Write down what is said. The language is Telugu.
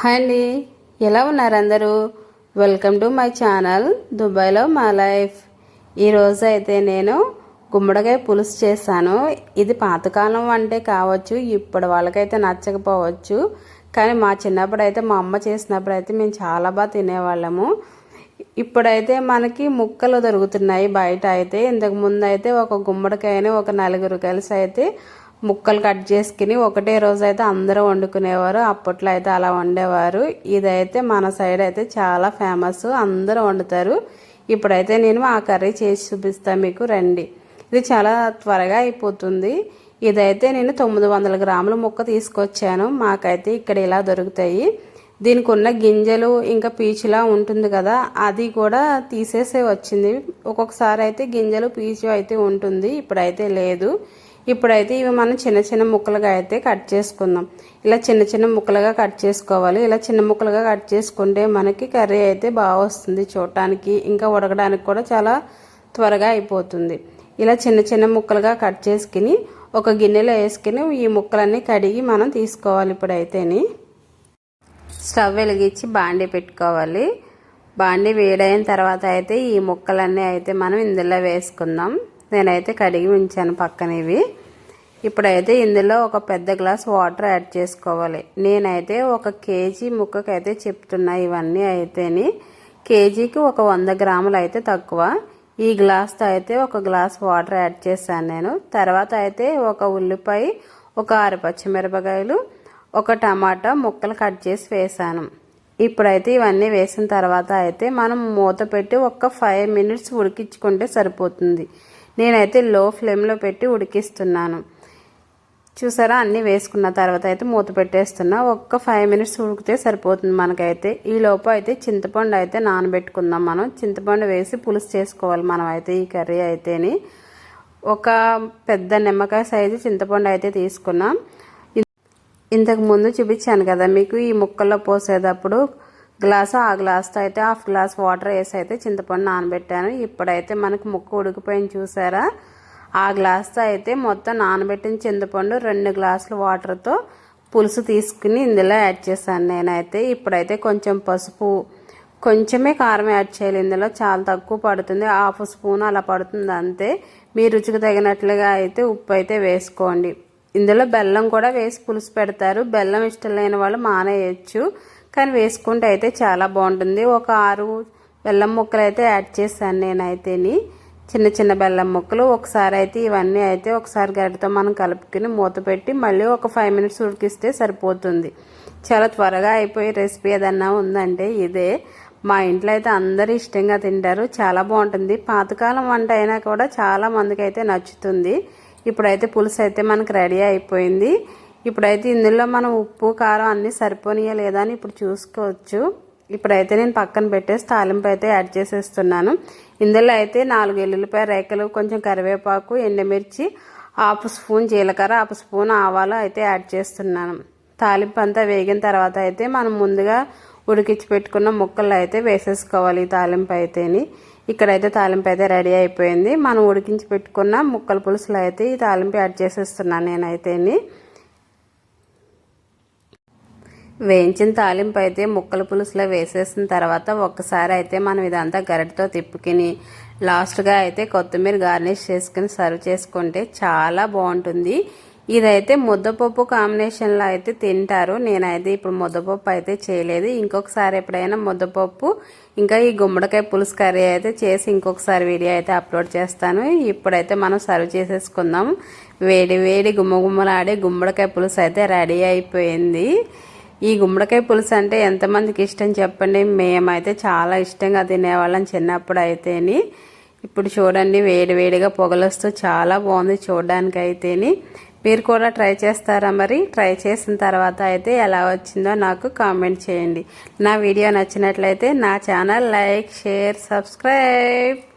హాయ్ అండి. ఎలా ఉన్నారు అందరూ? వెల్కమ్ టు మై ఛానల్ దుబాయ్లో మా లైఫ్ ఈరోజు అయితే నేను గుమ్మడికాయ పులుసు చేశాను. ఇది పాతకాలం వంటే కావచ్చు ఇప్పుడు వాళ్ళకైతే నచ్చకపోవచ్చు. కానీ మా చిన్నప్పుడు అయితే మా అమ్మ చేసినప్పుడు అయితే మేము చాలా బాగా తినేవాళ్ళము. ఇప్పుడైతే మనకి ముక్కలు దొరుకుతున్నాయి బయట అయితే. ఇంతకు ముందు అయితే ఒక గుమ్మడికాయని ఒక నలుగురు కలిసి అయితే ముక్కలు కట్ చేసుకుని ఒకటే రోజు అయితే అందరూ వండుకునేవారు. అప్పట్లో అయితే అలా వండేవారు. ఇదైతే మన సైడ్ అయితే చాలా ఫేమస్. అందరూ వండుతారు. ఇప్పుడైతే నేను ఆ కర్రీ చేసి చూపిస్తాను మీకు రండి. ఇది చాలా త్వరగా అయిపోతుంది. ఇదైతే నేను తొమ్మిది వందల గ్రాముల ముక్క తీసుకొచ్చాను. మాకైతే ఇక్కడ ఇలా దొరుకుతాయి. దీనికి ఉన్న గింజలు ఇంకా పీచులా ఉంటుంది కదా అది కూడా తీసేసే వచ్చింది. ఒక్కొక్కసారి అయితే గింజలు పీచు అయితే ఉంటుంది. ఇప్పుడైతే లేదు. ఇప్పుడైతే ఇవి మనం చిన్న చిన్న ముక్కలుగా అయితే కట్ చేసుకుందాం. ఇలా చిన్న చిన్న ముక్కలుగా కట్ చేసుకోవాలి. ఇలా చిన్న ముక్కలుగా కట్ చేసుకుంటే మనకి కర్రీ అయితే బాగా వస్తుంది చూడటానికి. ఇంకా ఉడకడానికి కూడా చాలా త్వరగా అయిపోతుంది. ఇలా చిన్న చిన్న ముక్కలుగా కట్ చేసుకుని ఒక గిన్నెలో వేసుకుని ఈ ముక్కలన్నీ కడిగి మనం తీసుకోవాలి ఇప్పుడైతేని. స్టవ్ వెలిగించి బాండీ పెట్టుకోవాలి. బాండీ వేడైన తర్వాత అయితే ఈ ముక్కలన్నీ అయితే మనం ఇందులో వేసుకుందాం. నేనైతే కడిగి ఉంచాను పక్కన ఇవి ఇప్పుడైతే ఇందులో ఒక పెద్ద గ్లాస్ వాటర్ యాడ్ చేసుకోవాలి. నేనైతే ఒక కేజీ ముక్కకైతే చెప్తున్నా ఇవన్నీ అయితేని. కేజీకి ఒక వంద గ్రాములు అయితే తక్కువ. ఈ గ్లాస్తో అయితే ఒక గ్లాస్ వాటర్ యాడ్ చేశాను నేను. తర్వాత అయితే ఒక ఉల్లిపాయ ఒక ఆరు పచ్చిమిరపకాయలు ఒక టమాటా ముక్కలు కట్ చేసి వేసాను ఇప్పుడైతే ఇవన్నీ వేసిన తర్వాత అయితే మనం మూత పెట్టి ఒక ఫైవ్ మినిట్స్ ఉడికించుకుంటే సరిపోతుంది. నేనైతే లో ఫ్లేమ్లో పెట్టి ఉడికిస్తున్నాను. చూసారా? అన్నీ వేసుకున్న తర్వాత అయితే మూత పెట్టేస్తున్నా. ఒక్క ఫైవ్ మినిట్స్ ఉడికితే సరిపోతుంది మనకైతే. ఈ లోపు అయితే చింతపండు అయితే నానబెట్టుకుందాం మనం. చింతపండు వేసి పులుసు చేసుకోవాలి మనం అయితే ఈ కర్రీ అయితేని. ఒక పెద్ద నిమ్మకాయ సైజు చింతపండు అయితే తీసుకున్నాం. ఇంతకు ముందు చూపించాను కదా మీకు ఈ ముక్కల్లో పోసేటప్పుడు గ్లాసు ఆ గ్లాస్తో అయితే హాఫ్ గ్లాస్ వాటర్ వేసి అయితే చింతపండు నానబెట్టాను. ఇప్పుడైతే మనకు ముక్క ఉడికిపోయింది చూసారా? ఆ గ్లాస్తో అయితే మొత్తం నానబెట్టిన చింతపండు రెండు గ్లాసులు వాటర్తో పులుసు తీసుకుని ఇందులో యాడ్ చేశాను నేనైతే. ఇప్పుడైతే కొంచెం పసుపు కొంచెమే కారం యాడ్ చేయాలి. ఇందులో చాలా తక్కువ పడుతుంది. హాఫ్ స్పూన్ అలా పడుతుంది అంతే. మీ రుచికి తగినట్లుగా అయితే ఉప్పు అయితే వేసుకోండి. ఇందులో బెల్లం కూడా వేసి పులుసు పెడతారు. బెల్లం ఇష్టం లేని వాళ్ళు మానేయచ్చు. కానీ వేసుకుంటే అయితే చాలా బాగుంటుంది. ఒక ఆరు బెల్లం ముక్కలు అయితే యాడ్ చేశాను నేనైతేని. చిన్న చిన్న బెల్లం ముక్కలు. ఒకసారి అయితే ఇవన్నీ అయితే ఒకసారి గరిటతో మనం కలుపుకుని మూత పెట్టి మళ్ళీ ఒక ఫైవ్ మినిట్స్ ఉడికిస్తే సరిపోతుంది. చాలా త్వరగా అయిపోయే రెసిపీ ఏదన్నా ఉందంటే ఇదే. మా ఇంట్లో అయితే అందరూ ఇష్టంగా తింటారు. చాలా బాగుంటుంది. పాతకాలం వంట అయినా కూడా చాలా మందికి అయితే నచ్చుతుంది. ఇప్పుడైతే పులుసు అయితే మనకు రెడీ అయిపోయింది. ఇప్పుడైతే ఇందులో మనం ఉప్పు కారం అన్నీ సరిపోనియా లేదా అని ఇప్పుడు చూసుకోవచ్చు. ఇప్పుడైతే నేను పక్కన పెట్టేసి తాలింపు అయితే యాడ్ చేసేస్తున్నాను. ఇందులో అయితే నాలుగు ఎల్లుల్లిపాయ రేకలు కొంచెం కరివేపాకు ఎండుమిర్చి హాఫ్ స్పూన్ జీలకర్ర హాఫ్ స్పూన్ ఆవాలు అయితే యాడ్ చేస్తున్నాను. తాలింపు అంతా వేగిన తర్వాత అయితే మనం ముందుగా ఉడికించి పెట్టుకున్న ముక్కలు అయితే వేసేసుకోవాలి ఈ తాలింపు అయితేని. ఇక్కడైతే తాలింపు అయితే రెడీ అయిపోయింది. మనం ఉడికించి పెట్టుకున్న ముక్కల పులుసులు అయితే ఈ తాలింపు యాడ్ చేసేస్తున్నాను నేనైతేని. వేయించిన తాలింపు అయితే ముక్కల పులుసులో వేసేసిన తర్వాత ఒక్కసారి అయితే మనం ఇదంతా గరిటతో తిప్పుకుని లాస్ట్గా అయితే కొత్తిమీర గార్నిష్ చేసుకుని సర్వ్ చేసుకుంటే చాలా బాగుంటుంది. ఇదైతే ముద్దపప్పు కాంబినేషన్లో అయితే తింటారు. నేనైతే ఇప్పుడు ముద్దపప్పు అయితే చేయలేదు. ఇంకొకసారి ఎప్పుడైనా ముద్దపప్పు ఇంకా ఈ గుమ్మడికాయ పులుసు కర్రీ అయితే చేసి ఇంకొకసారి వీడియో అయితే అప్లోడ్ చేస్తాను. ఇప్పుడైతే మనం సర్వ్ చేసేసుకుందాం. వేడి వేడి గుమ్మగుమ్మలాడే గుమ్మడికాయ పులుసు అయితే రెడీ అయిపోయింది. ఈ గుమ్మడికాయ పులుసు అంటే ఎంతమందికి ఇష్టం చెప్పండి. మేమైతే చాలా ఇష్టంగా తినేవాళ్ళం చిన్నప్పుడు అయితేని ఇప్పుడు చూడండి వేడి వేడిగా పొగలొస్తూ చాలా బాగుంది చూడడానికి అయితేని మీరు కూడా ట్రై చేస్తారా మరి? ట్రై చేసిన తర్వాత అయితే ఎలా వచ్చిందో నాకు కామెంట్ చేయండి. నా వీడియో నచ్చినట్లయితే నా ఛానల్ లైక్ షేర్ సబ్స్క్రైబ్.